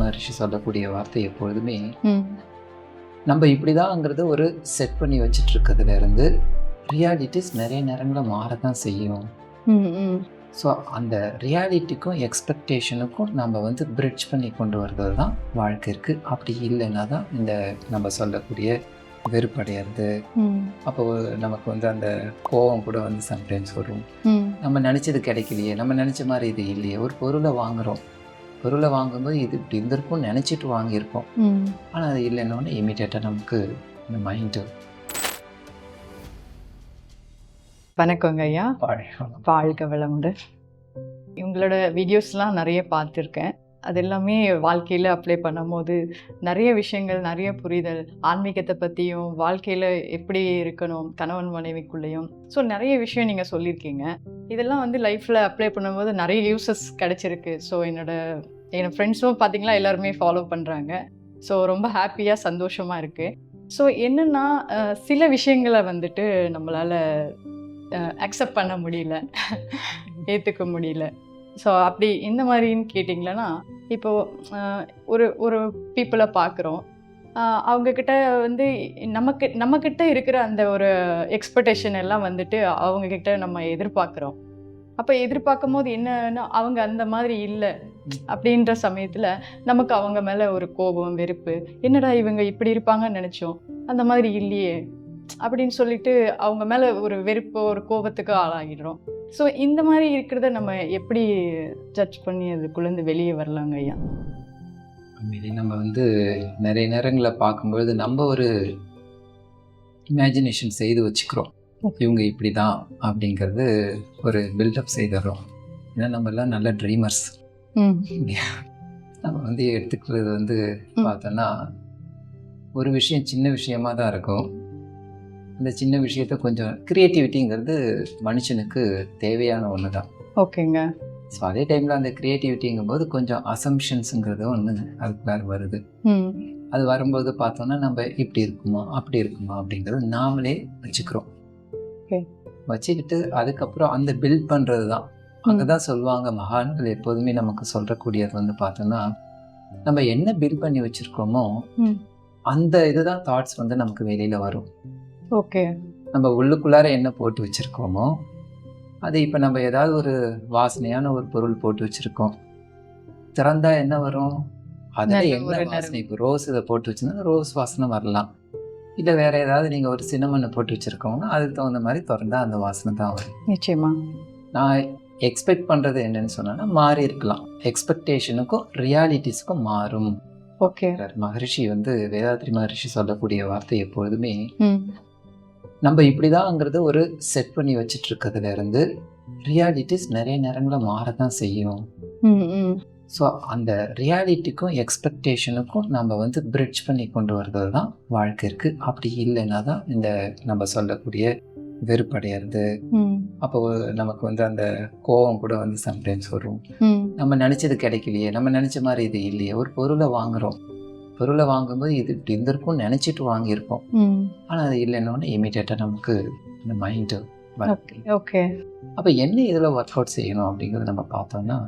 மகரிஷி சொல்லக்கூடிய வார்த்தை எப்பொழுதுமே நம்ம இப்படிதாங்கிறது ஒரு செட் பண்ணி வச்சுட்டு இருக்கிறதுல இருந்து ரியாலிட்டிஸ் நிறைய நேரங்களில் மாறதான் செய்யும். ஸோ அந்த ரியாலிட்டிக்கும் எக்ஸ்பெக்டேஷனுக்கும் நம்ம வந்து பிரிட்ஜ் பண்ணி கொண்டு வர்றது தான் வாழ்க்கை இருக்குது அப்படி இல்லைன்னா தான் இந்த நம்ம சொல்லக்கூடிய வெறுப்படையிறது. அப்போ நமக்கு வந்து அந்த கோபம் கூட வந்து சம்டைம்ஸ் வரும். நம்ம நினச்சது கிடைக்கலையே நம்ம நினச்ச மாதிரி இது இல்லையே ஒரு பொருளை வாங்குகிறோம் பொருளை வாங்கும்போது இது இப்படி இருந்திருக்கும் நினச்சிட்டு வாங்கியிருப்போம் ம். ஆனால் அது இல்லைன்னொன்னே இமீடியட்டாக நமக்கு இந்த மைண்டு வணக்கங்க ஐயா. வாழ்க வளமுடன். இவங்களோட வீடியோஸ்லாம் நிறைய பார்த்துருக்கேன். அது எல்லாமே வாழ்க்கையில் அப்ளை பண்ணும்போது நிறைய விஷயங்கள் நிறைய புரிதல் ஆன்மீகத்தை பற்றியும் வாழ்க்கையில் எப்படி இருக்கணும் கணவன் மனைவிக்குள்ளேயும். ஸோ நிறைய விஷயம் நீங்கள் சொல்லியிருக்கீங்க. இதெல்லாம் வந்து லைஃப்பில் அப்ளை பண்ணும்போது நிறைய யூசஸ் கிடச்சிருக்கு. ஸோ என்னோட என் ஃப்ரெண்ட்ஸும் பார்த்திங்களா எல்லாருமே ஃபாலோ பண்ணுறாங்க ஸோ ரொம்ப ஹாப்பியாக சந்தோஷமாக இருக்குது ஸோ என்னென்னா சில விஷயங்களை வந்துட்டு நம்மளால் அக்செப்ட் பண்ண முடியல. ஏற்றுக்க முடியல. ஸோ அப்படி இந்த மாதிரின்னு கேட்டிங்களன்னா இப்போது ஒரு ஒரு பீப்புளை பார்க்குறோம் அவங்கக்கிட்ட வந்து நமக்கு நம்மக்கிட்ட இருக்கிற அந்த ஒரு எக்ஸ்பெக்டேஷன் எல்லாம் வந்துட்டு அவங்கக்கிட்ட நம்ம எதிர்பார்க்குறோம் அப்போ எதிர்பார்க்கும் போது என்னன்னா அவங்க அந்த மாதிரி இல்லை அப்படின்ற சமயத்தில் நமக்கு அவங்க மேலே ஒரு கோபம் வெறுப்பு. என்னடா இவங்க இப்படி இருப்பாங்கன்னு நினச்சோம். அந்த மாதிரி இல்லையே. அப்படின்னு சொல்லிட்டு அவங்க மேலே ஒரு வெறுப்பு ஒரு கோபத்துக்கு ஆளாகிடுறோம். ஸோ இந்த மாதிரி இருக்கிறத நம்ம எப்படி ஜட்ஜ் பண்ணி அதுக்குள்ளேருந்து வெளியே வரலாங்க ஐயா? நம்ம வந்து நிறைய நேரங்களில் பார்க்கும்பொழுது நம்ம ஒரு இமேஜினேஷன் செய்து வச்சுக்கிறோம். இவங்க இப்படி தான் அப்படிங்கிறது ஒரு பில்டப் செய்துடுறோம். ஏன்னா நம்ம எல்லாம் நல்ல ட்ரீமர்ஸ் நம்ம வந்து எடுத்துக்கிறது வந்து பார்த்தோன்னா ஒரு விஷயம் சின்ன விஷயமா தான் இருக்கும். அந்த சின்ன விஷயத்த கொஞ்சம் க்ரியேட்டிவிட்டிங்கிறது மனுஷனுக்கு தேவையான ஒன்று தான் ஓகேங்க. ஸோ அதே டைமில் அந்த க்ரியேட்டிவிட்டிங்கும்போது கொஞ்சம் அசம்ஷன்ஸுங்கிறது ஒன்று அதுக்குள்ளார வருது. அது வரும்போது பார்த்தோன்னா நம்ம இப்படி இருக்குமா அப்படி இருக்குமா அப்படிங்கிறது நாமளே வச்சுக்கிறோம். வச்சுக்கிட்டு அதுக்கப்புறம் அந்த பில்ட் பண்ணுறது தான் அங்கே தான் சொல்லுவாங்க மகான்கள் எப்போதுமே நமக்கு சொல்கிறக்கூடியது வந்து பார்த்தோன்னா நம்ம என்ன பில்ட் பண்ணி வச்சுருக்கோமோ. அந்த இதுதான் தாட்ஸ் வந்து நமக்கு வெளியில் வரும். ஓகே. நம்ம உள்ளுக்குள்ளார என்ன போட்டு வச்சுருக்கோமோ அது இப்போ நம்ம ஏதாவது ஒரு வாசனையான ஒரு பொருள் போட்டு வச்சுருக்கோம். திறந்தா என்ன வரும்? அதில் என்ன வாசனை? இப்போ ரோஸ் இதை போட்டு வச்சுருந்தா ரோஸ் வாசனை வரலாம். இல்லை வேற ஏதாவது நீங்கள் ஒரு சின்னமண்ணை போட்டு வச்சுருக்கோங்கன்னா அதுக்கு தகுந்த மாதிரி திறந்தா அந்த வாசனை தான் வரும். நிச்சயமா. நான் எக்ஸ்பெக்ட் பண்ணுறது என்னன்னு சொன்னேன்னா மாறி இருக்கலாம். எக்ஸ்பெக்டேஷனுக்கும் ரியாலிட்டிஸ்க்கும் மாறும். ஓகே. மகரிஷி வந்து வேதாத்ரி மகரிஷி சொல்லக்கூடிய வார்த்தை எப்பொழுதுமே நம்ம இப்படிதாங்கிறது ஒரு செட் பண்ணி வச்சுட்டு இருக்கிறதுல இருந்து ரியாலிட்டிஸ் நிறைய நேரங்களில் மாறதான் செய்யும். ஸோ அந்த ரியாலிட்டிக்கும் எக்ஸ்பெக்டேஷனுக்கும் நம்ம வந்து பிரிட்ஜ் பண்ணி கொண்டு வர்றது தான் வாழ்க்கை இருக்குது அப்படி இல்லைன்னா தான் இந்த நம்ம சொல்லக்கூடிய வெறுப்படையிறது. அப்போ நமக்கு வந்து அந்த கோபம் கூட வந்து சம்டைம்ஸ் வரும். நம்ம நினச்சது கிடைக்கலையே நம்ம நினச்ச மாதிரி இது இல்லையே ஒரு பொருளை வாங்குகிறோம் பொருளை வாங்கும்போது இது இப்படி இருந்திருக்கும் நினச்சிட்டு வாங்கியிருப்போம். ஆனால் அது இல்லைன்னொன்னே இமீடியட்டாக நமக்கு இந்த மைண்டு ஓகே அப்போ என்ன இதில் ஒர்க் அவுட் செய்யணும் அப்படிங்கிறத நம்ம பார்த்தோம்னா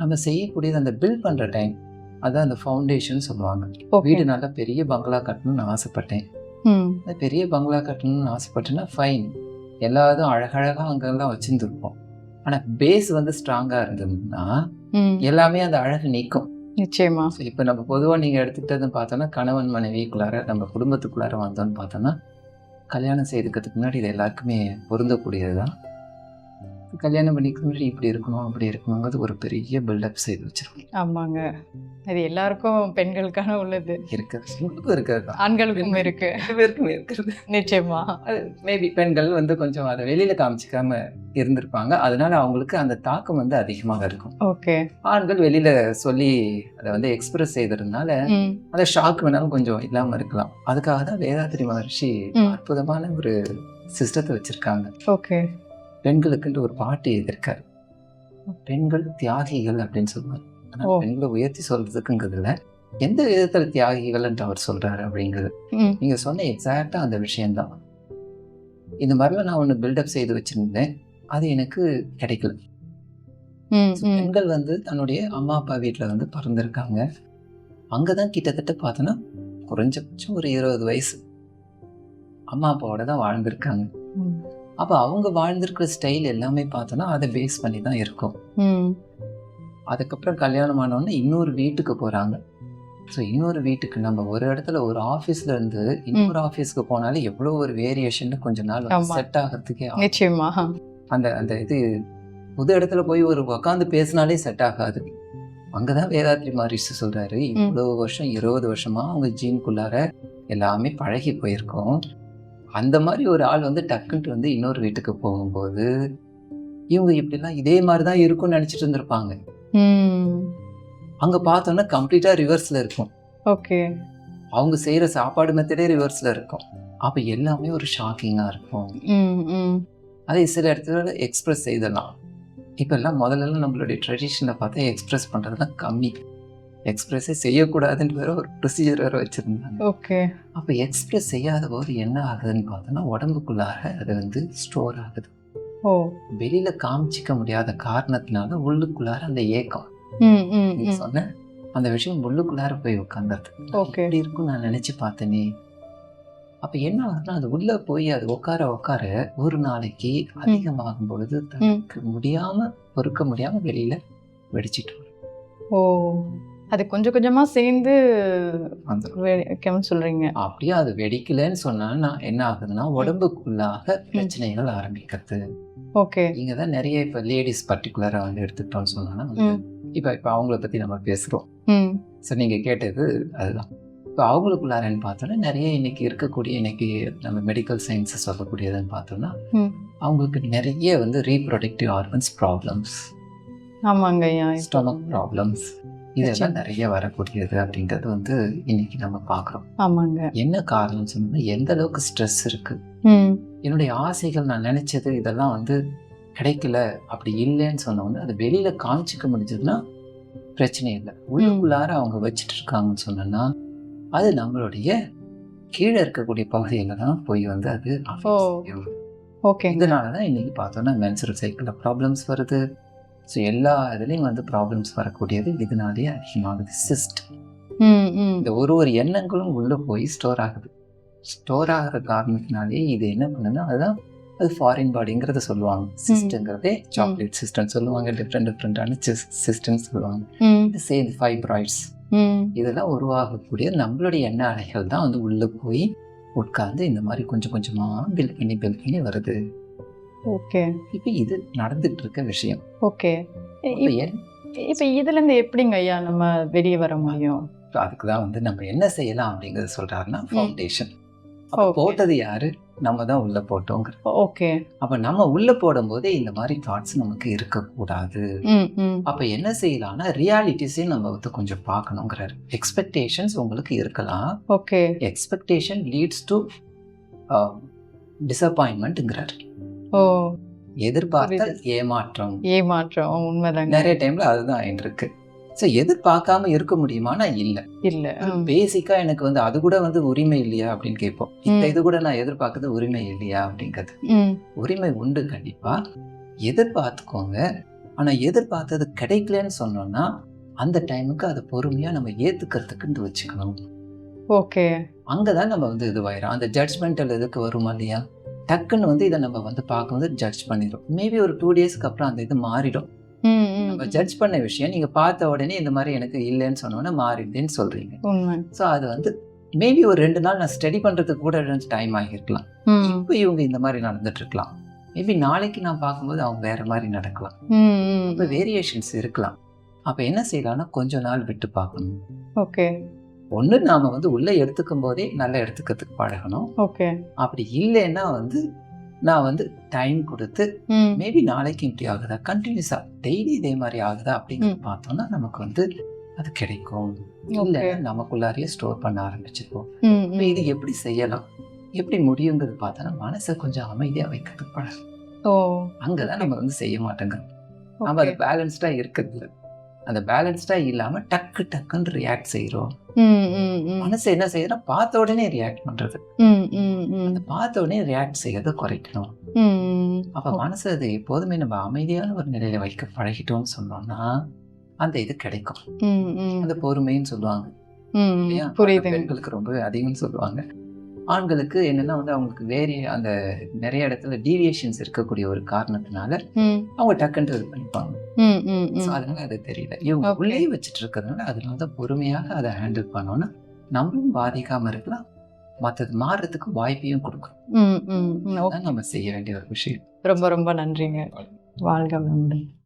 நம்ம செய்யக்கூடியது அந்த பில்ட் பண்ணுற டைம் அதான் அந்த ஃபவுண்டேஷன் சொல்லுவாங்க. வீடு நல்லா பெரிய பங்களா கட்டணும்னு ஆசைப்பட்டேன். பெரிய பங்களா கட்டணும்னு ஆசைப்பட்டேன்னா ஃபைன் எல்லாரும் அழகழகாக அங்கெல்லாம் வச்சுருந்துருப்போம். ஆனால் பேஸ் வந்து ஸ்ட்ராங்காக இருந்ததுன்னா எல்லாமே அந்த அழகு நீக்கும். நிச்சயமா. இப்போ நம்ம பொதுவாக நீங்கள் எடுத்துக்கிட்டதுன்னு பார்த்தோன்னா கணவன் மனைவிக்குள்ளார நம்ம குடும்பத்துக்குள்ளார வந்தோன்னு பார்த்தோன்னா கல்யாணம் செய்துக்கிறதுக்கு முன்னாடி இது எல்லாருக்குமே பொருந்தக்கூடியது தான் கல்யாணம் பண்ணிக்க முன்னாடி இப்படி இருக்கணும் அப்படி இருக்கணுங்கிறது ஒரு பெரிய பில்டப் செய்து வச்சிருக்கோம். ஆமாங்க. அது எல்லாருக்கும் பெண்களுக்கான உள்ளது. இருக்கிறது உங்களுக்கும் இருக்கிறது ஆண்களுக்கும் இருக்கு. பேருக்குமே இருக்கிறது. நிச்சயமா. மேபி பெண்கள் வந்து கொஞ்சம் அதை வெளியில காமிச்சிக்காம இருந்திருப்பாங்க. அதனால அவங்களுக்கு அந்த தாக்கம் வந்து அதிகமாக இருக்கும். ஓகே. ஆண்கள் வெளியில சொல்லி அதை வந்து எக்ஸ்பிரஸ் செய்ததுனால அந்த ஷாக் வேணாலும் கொஞ்சம் இல்லாம இருக்கலாம். அதுக்காக தான் வேதாத்திரி மகர்ஷி. அற்புதமான ஒரு சிஸ்டத்தை வச்சிருக்காங்க. ஓகே. பெண்களுக்குன்ட்டு ஒரு பாட்டு எழுதியிருக்காரு. பெண்கள் தியாகிகள் அப்படின்னு சொல்லுவாங்க ஆனா ஓ. பெண்களை உயர்த்தி சொல்றதுக்குங்கிறதுல எந்த விதத்துல தியாகிகள்ன்ட்டு அவர் சொல்றாரு அப்படிங்கிறது. நீங்க சொன்ன எக்ஸாக்டா அந்த விஷயம்தான். இந்த மாதிரிலாம் நான் ஒன்று பில்டப் செய்து வச்சிருந்தேன். அது எனக்கு கிடைக்கல. பெண்கள் வந்து தன்னுடைய அம்மா அப்பா வீட்டில் வந்து பிறந்திருக்காங்க. அங்கே தான் கிட்டத்தட்ட பார்த்தோன்னா குறைஞ்சபட்சம் ஒரு இருபது வயசு. அம்மா அப்பாவோட தான் வாழ்ந்திருக்காங்க. அப்போ அவங்க வாழ்ந்திருக்கிற ஸ்டைல் எல்லாமே பார்த்தோன்னா அதை பேஸ் பண்ணி தான் இருக்கும் அதுக்கப்புறம் கல்யாணம் ஆனோடனே இன்னொரு வீட்டுக்கு போகிறாங்க ஸோ இன்னொரு வீட்டுக்கு நம்ம ஒரு இடத்துல ஒரு ஆஃபீஸ்ல இருந்து இன்னொரு ஆஃபீஸ்க்கு போனாலே எவ்வளோ ஒரு வேரியேஷன் கொஞ்ச நாள். செட் ஆகிறதுக்கே. நிச்சயமா. அந்த அந்த இது புது இடத்துல போய் ஒரு உட்காந்து பேசினாலே செட் ஆகாது. அங்கதான் வேதாத்ரி மகரிஷி சொல்றாரு இவ்வளவு வருஷம் இருபது வருஷமா அவங்க ஜீனுக்குள்ளார எல்லாமே பழகி போயிருக்கோம். அந்த மாதிரி ஒரு ஆள் வந்து டக்குன்ட்டு வந்து இன்னொரு வீட்டுக்கு போகும்போது இவங்க இப்படிலாம் இதே மாதிரி தான் இருக்கும்னு நினைச்சிட்டு இருந்திருப்பாங்க. அங்க பார்த்தோன்னா கம்ப்ளீட்டா ரிவர்ஸ்ல இருக்கும். ஓகே. அவங்க செய்யற சாப்பாடு மெத்தடே ரிவர்ஸ்ல இருக்கும். அப்ப எல்லாமே ஒரு ஷாக்கிங்கா இருக்கும். அதே சில இடத்துல எக்ஸ்பிரஸ் செய்தலாம். இப்போல்லாம் முதல்லலாம் நம்மளுடைய ட்ரெடிஷனில் பார்த்தா எக்ஸ்பிரஸ் பண்ணுறதுலாம் கம்மி. எக்ஸ்பிரஸே செய்யக்கூடாதுன்னு வேற ஒரு ப்ரொசீஜர் வேறு வச்சுருந்தாங்க. ஓகே. அப்போ எக்ஸ்பிரஸ் செய்யாத போது என்ன ஆகுதுன்னு பார்த்தோன்னா உடம்புக்குள்ளார அது வந்து ஸ்டோர் ஆகுது. ஓ. வெளியில் காமிச்சிக்க முடியாத காரணத்தினால உள்ளுக்குள்ளார அந்த ஏக்கம். ம் ம் நீ ம். சொன்ன அந்த விஷயம் உள்ளுக்குள்ளார போய் உட்காந்துருது. எப்படி இருக்கும் நான் நினச்சி பார்த்தேனே. அப்போ என்ன ஆகுதுன்னா அது உள்ளே போய் அது உட்கார உட்கார ஒரு நாளைக்கு அதிகமாகும் பொழுது தனக்கு முடியாம பொறுக்க முடியாம வெளியில வெடிச்சிட்டு வரும். ஓ. அது கொஞ்சம் கொஞ்சமா சேர்ந்து வந்துரும். வைக்கணும்னு சொல்றீங்க. அப்படியே அது வெடிக்கலைன்னு சொன்னா நான் என்ன ஆகுதுன்னா உடம்புக்குள்ளாக பிரச்சனைகள் ஆரம்பிக்கிறது. ஓகே. இங்க தான் நிறைய இப்ப லேடிஸ் பர்டிகுலரா வந்து எடுத்துக்கிட்டோம்னு சொன்னா வந்து ம். இப்ப இப்ப அவங்கள பத்தி நம்ம பேசுறோம். ம். ஸோ நீங்க கேட்டது அதுதான். இப்போ அவங்களுக்குள்ளாரன்னு பார்த்தோன்னா நிறைய இன்னைக்கு இருக்கக்கூடிய இன்னைக்கு நம்ம மெடிக்கல் சயின்ஸை சொல்லக்கூடியதுன்னு பார்த்தோம்னா. அவங்களுக்கு நிறைய வந்து ரீப்ரொடக்டிவ் ஆர்கன்ஸ் ப்ராப்ளம்ஸ் ஆமாங்க ஸ்டொமக் ப்ராப்ளம்ஸ் இதெல்லாம் நிறைய வரக்கூடியது அப்படிங்கிறது வந்து இன்னைக்கு நம்ம பார்க்குறோம். ஆமாங்க. என்ன காரணம் சொன்னா எந்த அளவுக்கு ஸ்ட்ரெஸ் இருக்கு? என்னுடைய ஆசைகள் நான் நினைச்சது இதெல்லாம் வந்து கிடைக்கல அப்படி இல்லைன்னு சொன்னோன்னே அது வெளியில காமிச்சிக்க முடிஞ்சதுன்னா பிரச்சனை இல்லை. உள்ளுக்குள்ளார அவங்க வச்சுட்டு இருக்காங்கன்னு சொன்னோன்னா அது நம்மளுடைய கீழே இருக்கக்கூடிய பகுதியில தான் போய் வந்து அது. ஓகே இதனால தான் இன்னைக்கு பார்த்தோன்னா மென்சுரல் சைக்கிளில் ப்ராப்ளம்ஸ் வருது. ஸோ எல்லா இதுலேயும் வந்து ப்ராப்ளம்ஸ் வரக்கூடியது இதனாலேயே அதிகமாகுது. சிஸ்ட் இந்த ஒரு ஒரு எண்ணங்களும் உள்ளே போய் ஸ்டோர் ஆகுது. ஸ்டோர் ஆகிற காரணத்தினாலே இது என்ன பண்ணுன்னா அதுதான் அது ஃபாரின் பாடிங்கிறத சொல்லுவாங்க. சிஸ்டங்கிறதே சாக்லேட் சிஸ்டம் சொல்லுவாங்க. டிஃப்ரெண்ட் டிஃப்ரெண்டான சிஸ்டம்னு சொல்லுவாங்க. இது சேர்ந்து ஃபைப்ராய்ட்ஸ் இதெல்லாம் உருவாகக்கூடிய நம்மளுடைய எண்ண அலைகள் தான் வந்து உள்ளே போய் உட்கார்ந்து இந்த மாதிரி கொஞ்சம் கொஞ்சமாக பில் பண்ணி பில் பண்ணி வருது. ஓகே. இப்போ இது நடந்துட்டு இருக்க விஷயம். ஓகே. இப்போ இதுல இருந்து எப்படிங்க ஐயா நம்ம வெளியே வர முடியும்? அதுக்கு தான் வந்து நம்ம என்ன செய்யலாம் அப்படிங்கறது சொல்றாருன்னா ஃபவுண்டேஷன் அப்போ. போட்டது யாரு? நம்ம தான் உள்ள போட்டோங்கிற. ஓகே. அப்ப நம்ம உள்ள போடும்போதே இந்த மாதிரி தாட்ஸ் நமக்கு இருக்கக்கூடாது. அப்ப என்ன செய்யலாம்னா ரியாலிட்டிஸையும் நம்ம வந்து கொஞ்சம் பார்க்கணுங்கிறாரு. எக்ஸ்பெக்டேஷன்ஸ் உங்களுக்கு இருக்கலாம். ஓகே. எக்ஸ்பெக்டேஷன் லீட்ஸ் டு டிசப்பாயின்மெண்ட்ங்கிறாரு ஓ. எதிர்பார்த்த புரியுது. ஏமாற்றம். ஏமாற்றம் உண்மைதாங்க. நிறைய டைம்ல அதுதான் இருக்கு. ஸோ எதிர்பார்க்காம இருக்க முடியுமானா இல்லை. இல்ல. பேசிக்கா எனக்கு வந்து அது கூட வந்து உரிமை இல்லையா அப்படின்னு கேட்போம். இந்த. இது கூட நான் எதிர்பார்க்கறது உரிமை இல்லையா அப்படிங்கிறது. உரிமை உண்டு கண்டிப்பா. எதிர்பார்த்துக்கோங்க. ஆனா எதிர்பார்த்தது கிடைக்கலன்னு சொன்னோம்னா அந்த டைமுக்கு அதை பொறுமையா நம்ம ஏத்துக்கிறதுக்குன்னு வச்சுக்கணும். ஓகே. அங்கதான் நம்ம வந்து இதுவாயிரும். அந்த ஜட்ஜ்மெண்டல் எதுக்கு வருமா இல்லையா? டக்குன்னு வந்து இதை நம்ம வந்து பார்க்கும்போது ஜட்ஜ் பண்ணிடும் மேபி ஒரு டூ டேஸ்க்கு அப்புறம் அந்த இது மாறிடும். நம்ம ஜட்ஜ் பண்ண விஷயம் நீங்க பார்த்த உடனே இந்த மாதிரி எனக்கு இல்லைன்னு சொன்னோன்னே மாறிடுதுன்னு சொல்றீங்க. ஸோ அது வந்து மேபி ஒரு ரெண்டு நாள் நான் ஸ்டடி பண்றதுக்கு கூட டைம் ஆகியிருக்கலாம். ம். இப்போ இவங்க இந்த மாதிரி நடந்துட்டு இருக்கலாம் மேபி நாளைக்கு நான் பார்க்கும்போது அவங்க வேற மாதிரி நடக்கலாம். இப்போ வேரியேஷன்ஸ் இருக்கலாம். அப்போ என்ன செய்யலாம்னா கொஞ்ச நாள் விட்டு பார்க்கணும். ஓகே. ஒன்று நாம வந்து உள்ள எடுத்துக்கும் போதே நல்லா எடுத்துக்கிறதுக்கு பழகணும். ஓகே. அப்படி இல்லைன்னா வந்து நான் வந்து டைம் கொடுத்து மேபி நாளைக்கு இப்படி ஆகுதா? கண்டினியூஸா டெய்லி இதே மாதிரி ஆகுதா? அப்படிங்கிறது பார்த்தோம்னா நமக்கு வந்து அது கிடைக்கும். இல்லை நமக்குள்ளாரையே ஸ்டோர் பண்ண ஆரம்பிச்சிருப்போம் ம் இப்போ ம் இது எப்படி செய்யலாம்? எப்படி முடியுங்கிறது பார்த்தோன்னா மனசை கொஞ்சம் அமைதியாக வைக்கிறதுக்கு பழகும் ஓ. அங்கே தான் நம்ம வந்து செய்ய மாட்டேங்கிறோம். நம்ம அது பேலன்ஸ்டாக இருக்கிறது இல்ல. அந்த பேலன்ஸ்டாக இல்லாமல் டக்கு டக்குன்னு ரியாக்ட் செய்கிறோம் மனசு என்ன செய்யறோம் பார்த்த உடனே ரியாக்ட் ம் அந்த பார்த்த உடனே ரியாக்ட் செய்யறதை குறைக்கணும். அப்போ மனசு அது எப்போதுமே நம்ம அமைதியான ஒரு நிலையில வைக்க பழகிட்டோம்னு சொன்னோம்னா அந்த இது கிடைக்கும். அந்த பொறுமைன்னு சொல்லுவாங்க. பெண்களுக்கு ரொம்ப அதிகம்னு சொல்லுவாங்க. ஆண்களுக்கு என்னன்னா வந்து அவங்களுக்கு வேற அந்த நிறைய இடத்துல டீவியேஷன்ஸ் இருக்கக்கூடிய ஒரு காரணத்தினால அவங்க டக்குன்ட்டு இது பண்ணிப்பாங்க. அதனால அது தெரியல. இவங்க. உள்ளே வச்சுட்டு இருக்கிறதுனால அதனால தான் பொறுமையாக அதை ஹேண்டில் பண்ணோம்னா நம்மளும் பாதிக்காம இருக்கலாம். மற்றது மாறுறதுக்கு வாய்ப்பையும் கொடுக்கும். நம்ம செய்ய வேண்டிய ஒரு விஷயம். ரொம்ப ரொம்ப நன்றிங்க. வாழ்க வளமுடன்.